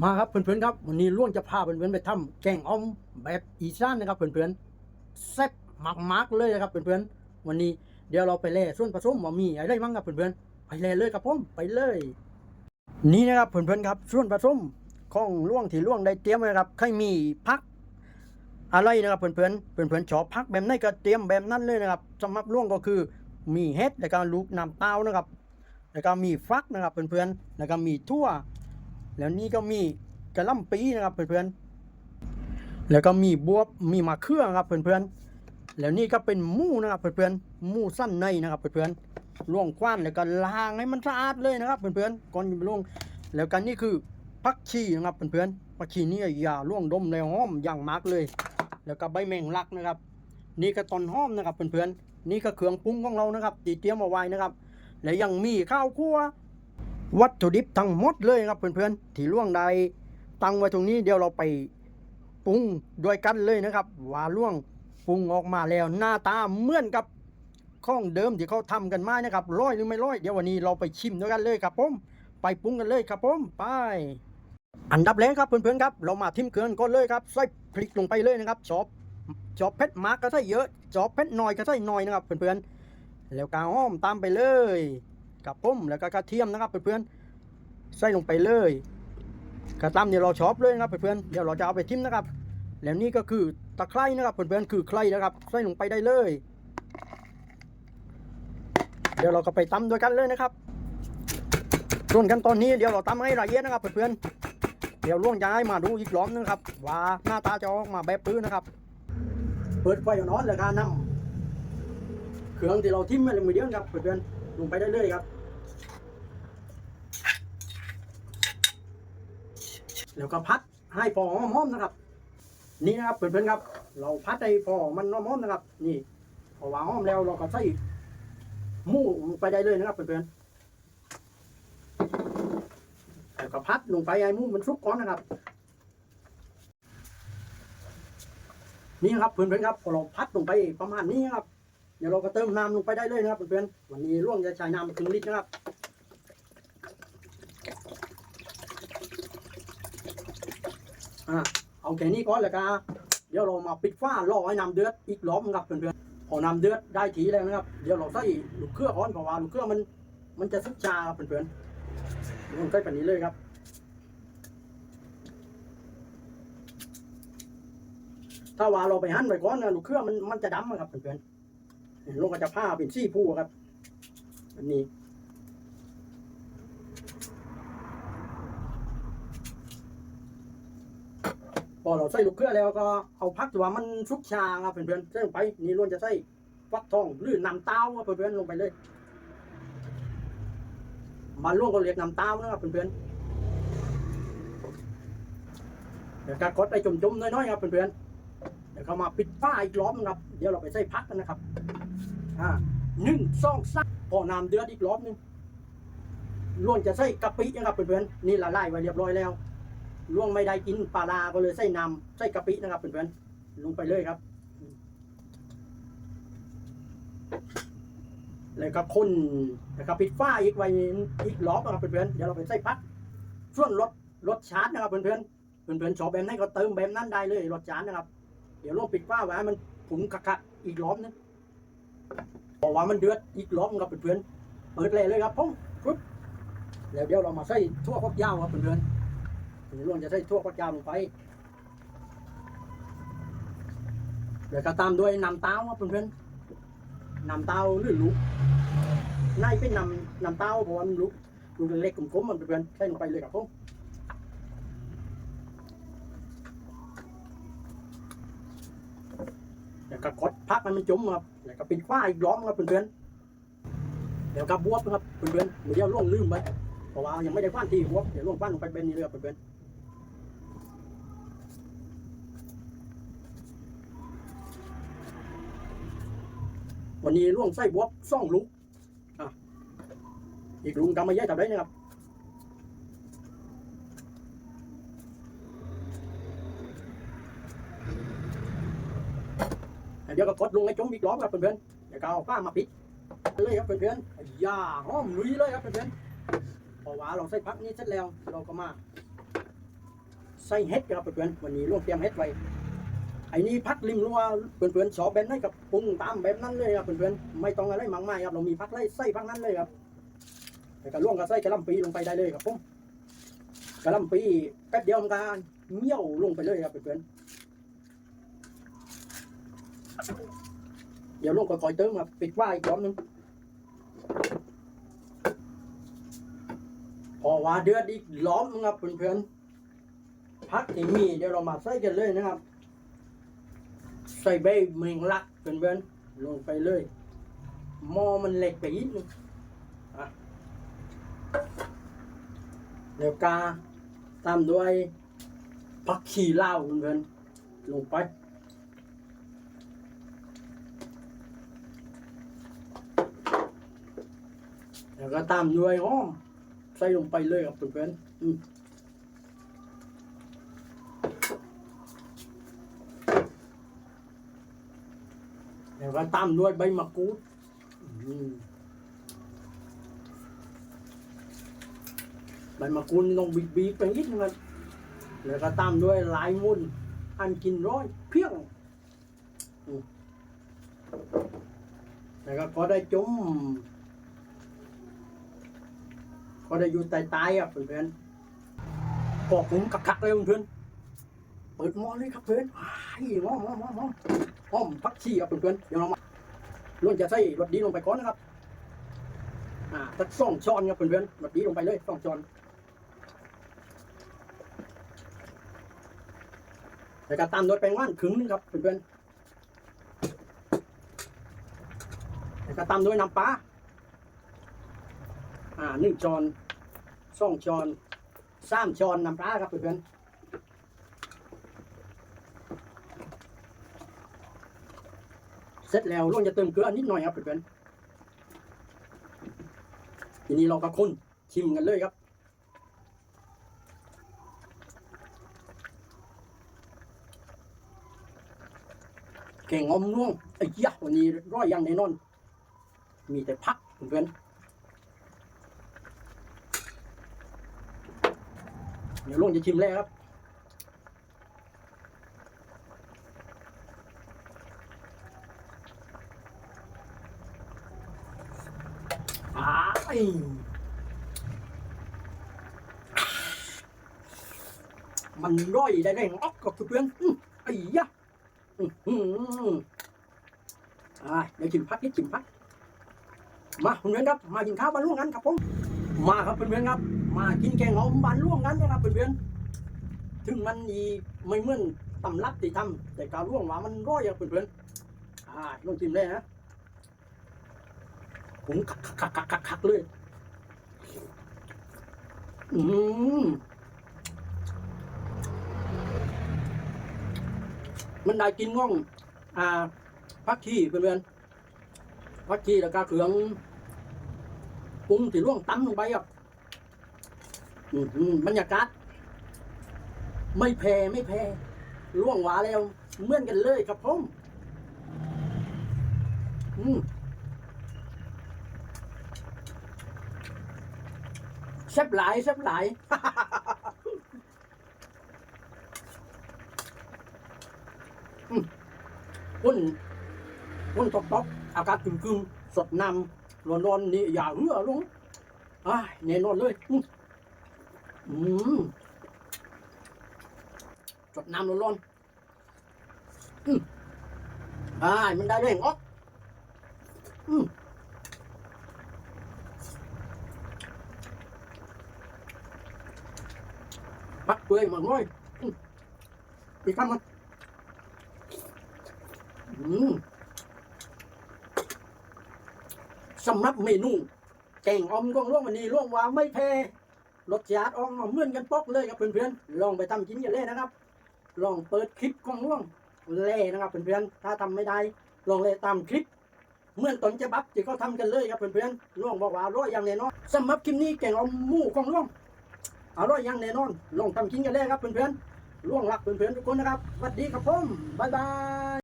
มาครับเพื่อนๆครับวันนี้ล่วงจะพาเพื่อนๆไปทำแกงอ่อมแบบอีสานนะครับเพื่อนๆแซ่บมากๆเลยนะครับเพื่อนๆวันนี้เดี๋ยวเราไปแล่ส่วนผสมว่ามีอะไรบ้างครับเพื่อนๆไปแล่เลยครับผมไปเลย นี่นะครับเพื่อนๆครับส่วนผสมของล่วงที่ล่วงได้เตรียมไว้นะครับใครมีพักอะไรนะครับเพื่อนๆเพื่อนๆชอบพักแบบไหนก็เตรียมแบบนั้นเลยนะครับสำหรับล่วงก็คือมีเห็ดแล้วก็ลูกน้ำเต้านะครับแล้วก็มีฟักนะครับเพื่อนๆแล้วก็มีทั่ว แล้วนี่ก็มีกระล่ำปีนะครับเพื่อนๆ แล้วก็มีบวบ มีมะเขืองครับเพื่อนๆ แล้วนี่ก็เป็นมูนะครับเพื่อนๆ มูสั้นในนะครับเพื่อนๆล่วงคว้านแล้วก็ล้างให้มันสะอาดเลยนะครับเพื่อนๆ ก่อนจะไปล่วง แล้วกันนี่คือผักชีนะครับเพื่อนๆผักชีนี่อย่าล่วงดมเลยหอมอย่างมากเลย แล้วก็ใบแมงลักนะครับ นี่ก็ตอนหอมนะครับเพื่อนๆ นี่ก็เครื่องปรุงของเรานะครับตีเตรียมเอาไว้นะครับ และยังมีข้าวคั่ว วัตถุดิบทั้งหมดเลยครับเพื่อนๆ ที่ล่วงใดตั้งไว้ตรงนี้เดี๋ยวเราไปปรุงด้วยกันเลยนะครับ ว่าล่วงปรุงออกมาแล้วหน้าตาเหมือนกับข้องเดิมที่เขาทำกันมานะครับร้อยหรือไม่ร้อยเดี๋ยววันนี้เราไปชิมด้วยกันเลยครับผมไปปรุงกันเลยครับผมไป อันดับแรกครับเพื่อนๆครับ เรามาทิมเกลือนก่อนเลยครับใส่พริกลงไปเลยนะครับชอบชอบเผ็ดมากก็ใส่เยอะชอบเผ็ดน้อยก็ใส่น้อยนะครับเพื่อนๆแล้วกาห้อมตามไปเลย กับปุ้มแล้วก็กระเทียมนะครับเพื่อนๆใส่ลงไปเลยกระตำเนี่ยเราชอบเลยนะครับเพื่อนๆเดี๋ยวเราจะเอาไปทิมนะครับ แล้วนี่ก็คือตะไคร้นะครับเพื่อนๆคือไคร้นะครับ ใส่ลงไปได้เลย เดี๋ยวเราก็ไปตำด้วยกันเลยนะครับส่วนกันตอนนี้เดี๋ยวเราตำให้ละเอียดนะครับเพื่อนๆเดี๋ยวล่วงย้ายมาดูอีกรอบนึงครับว่าหน้าตาจะออกมาแบบปื้นนะครับ เปิดไฟอ่อนๆเลยครับน้ำเครื่องที่เราทิมมันมือเดียวครับเพื่อนๆลงไปได้เลยครับ แล้วก็พัดให้พอหอมๆนะครับ นี่นะครับเพื่อนๆครับ เราพัดให้พอมันหอมๆนะครับ นี่พอวางหอมแล้วเราก็ใส่หมูลงไปได้เลยนะครับเพื่อนๆแล้วก็พัดลงไปให้หมูมันสุกก่อนนะครับ นี่นะครับเพื่อนๆครับพอเราพัดลงไปประมาณนี้ครับเดี๋ยวเราก็เติมน้ำลงไปได้เลยนะครับเพื่อนๆวันนี้ร่วงจะใช้น้ำถึงลิตรนะครับ อะเอาแค่นี้ก่อนเลยครับเดี๋ยวเรามาปิดฝ้ารอให้น้ำเดือดอีกรอบนึงครับเพื่อนๆพอน้ำเดือดได้ทีแล้วนะครับ เดี๋ยวเราใส่ลูกเครือก่อนเพราะว่าลูกเครือมัน มันจะซึกชาครับเพื่อนๆลงใส่แบบนี้เลยครับถ้าว่าเราไปหั่นไว้ก่อนนะลูกเครือมันมันจะดำครับเพื่อนๆลงก็จะผ้าเป็นซี่ผู้ครับ อันนี้ พอเราใส่ลูกเครือแล้วก็เอาพักที่ว่ามันชุกชาครับเพื่อนๆใส่ลงไปนี่ล้วนจะใส่ฟักทองหรือน้ำเต้าครับเพื่อนๆลงไปเลยมันล่วงก็เรียกน้ำเต้านะครับเพื่อนๆเดี๋ยวก็กดไปจุ่มๆน้อยๆครับเพื่อนๆเดี๋ยวเขามาปิดฝ้าอีกรอบนึงครับ เดี๋ยวเราไปใส่พักกันนะครับอ่าหนึ่งสองสามพอน้ำเดือดอีกรอบนึงล้วนจะใส่กะปินะครับเพื่อนๆนี่ละลายไว้เรียบร้อยแล้ว ล่วงไม่ได้กินปลาลาก็เลยใส่น้ำใส่กะปินะครับเพื่อนๆลงไปเลยครับ แล้วก็คนแล้วก็ปิดฝ้าอีกไว้อีกรอบนะครับเพื่อนๆเดี๋ยวเราไปใส่พักส่วนรสรสชาร์จนะครับเพื่อนๆเพื่อนๆชอบแบบไหนก็เติมแบบนั้นได้เลยรสชาร์จนะครับ เดี๋ยวลงปิดฝ้าไว้มันผุนคักๆอีกรอบนึงบอกว่ามันเดือดอีกรอบนึงครับเพื่อนๆเปิดเลยเลยครับผมปึ๊บแล้วเดี๋ยวเรามาใส่ทั่วพวกยาวครับเพื่อนๆ ถึงล่วงจะใส่ทั่วประจามลงไปเดี๋ยวก็ตามด้วยนำเต้าครับเพื่อนๆนำเต้าหรือลูกในเป็นนำนำเต้าเพราะว่ามันลูกลูกเล็กๆกลมๆมันเพื่อนๆใส่ลงไปเลยครับผมเดี๋ยวก็กดพักมันมันจุ่มครับเดี๋ยวก็ปิดฝ้าอีกรอบครับเพื่อนๆเดี๋ยวก็บวบครับเพื่อนๆเดี๋ยวล่วงลืมไปเพราะว่ายังไม่ได้ฟ้านที่บวบเดี๋ยวล่วงฟ้านลงไปเป็นนี่เลยครับเพื่อนๆ วันนี้ล่วงไส้บวบซ่องลูกอะอีกลุงกำมาเยอะจับได้นะครับเดี๋ยวก็กดลงให้จมอีกรอบครับเพื่อนๆเดี๋ยวก็เอาฝ้ามาปิดเลยครับเพื่อนๆอย่าห้อมลุยเลยครับเพื่อนๆพราะว่าเราใส่พักนี้เสร็จแล้วเราก็มาใส่เห็ดครับเพื่อนๆวันนี้ร่วมเตรียมเห็ดไว้ ไอ้นี่พักริมรั้วเพื่อนๆสอบแบบนั้นกับปรุงตามแบบนั้นเลยครับเพื่อนๆไม่ต้องอะไรมากมายครับเรามีพักไล่ไส้พักนั้นเลยครับแต่ก็ร่วงกับไส้กระลำปีลงไปได้เลยครับผมกระลำปีแป๊บเดียวมันก็เงี้ยวลงไปเลยครับเพื่อนๆเดี๋ยวลงค่อยเติมครับปิดว่าอีกรอบนึงพอว่าเดือดอีกล้อมนะครับเพื่อนๆพักที่มีเดี๋ยวเรามาใส่กันเลยนะครับ ใส่ใบเมงลักเพื่อนลงไปเลยหม้อมันเล็กไปนิดนึงอะเดี๋ยวกาตามด้วยผักชีลาเพื่อนลงไปแล้วก็ตามด้วยหอมใส่ลงไปเลยครับเพื่อนๆอืมแล้ว ก็ตามด้วยใบมะกรูดใบมะกรูดน้องบีบบีบๆไปนิดนึงครับแล้วก็ตามด้วยลายมุนอันกินร้อยเพียงแล้วก็พอได้จุ่มก็ได้อยู่ใต้ๆอะเพื่อนๆปอกผมกักๆเลยเพื่อนเปิดมอเลยครับเพื่อนไอ้ายหม้อม้อม้อ หม้อมพักชีอะเพื่อนๆเดี๋ยวเรามาล้วนจะใส่รสดีลงไปก่อนนะครับ อ่าสักสองช้อนครับเพื่อนๆรสดีลงไปเลยสองช้อนแล้วก็ตามด้วยแป้งว่านครึ่งนึงครับเพื่อนๆแล้วก็ตามด้วยน้ำปลาอ่าหนึ่งช้อนสองช้อนสามช้อนน้ำปลาครับเพื่อนๆ เสร็จแล้วลงจะเติมเกลือนิดหน่อยครับเพื่อนๆทีนี้เราก็คนชิมกันเลยครับเก่งอมน่วงไอ้ยะวันนี้ร้อยยังแน่นอน มีแต่พักเพื่อนเดี๋ยวลุงจะชิมแล้วครับ อ้าย มันร่อยได้แรงออกกับเพื่อนอือไอ้ยะอื้อหืออ่าเดี๋ยวชิมพักนิดชิมพัก มาเพื่อนครับ มากินข้าวบ้านล่วงกันครับผม มาครับเพื่อนครับ มากินแกงหอมบ้านล่วงกันนะครับเพื่อนถึงมันอีไม่เหมือนตำรับที่ทำแต่การล่วงว่ามันร่อยอะเพื่อนๆอ่าลองชิมเลยนะ ผมคักคักคักคักคักเลยอืมมันได้กินง่อง อ่าพักชีเพื่อนๆพักชีแล้วก็เครื่องปรุงที่ล่วงตั้มลงไปอะอืมอืมบรรยากาศไม่แพ้ไม่แพ้ล่วงหวาแล้วเหมือนกันเลยครับผม อืม แซ่บหลายแซ่บหลายวุ่นวุ่นตบตบอากาศกึ่งกึ่งสดนำร้อนๆนี่อย่าเหือลงอ้าแน่นอนเลย อืมอืมจดนำร้อนๆอืมอ่ามันได้แรงออกอืม ปักเปื่อยมันน้อยอืมอีกคำมันสำหรับเมนูแกงออมร่วงร่วงวันนี้ร่วงว่าไม่แพ้รสชาติออมเหมือนกันปอกเลยครับเพื่อนๆลองไปทำกินกันเลยนะครับ ลองเปิดคลิปของร่วงเล่นะครับเพื่อนๆถ้าทำไม่ได้ ลองเล่ตามคลิปเหมือนต้นฉบับที่เขาทำกันเลยครับเพื่อนๆร่วงบอกว่าร่อยอย่างแน่นอนสำหรับคลิปนี้แกงออมหมูของร่วง อร่อยอย่างแน่นอน ลองทำกินกันเลยครับเพื่อนๆร่วงรักเพื่อนๆทุกคนนะครับสวัสดีครับผมบ๊ายบาย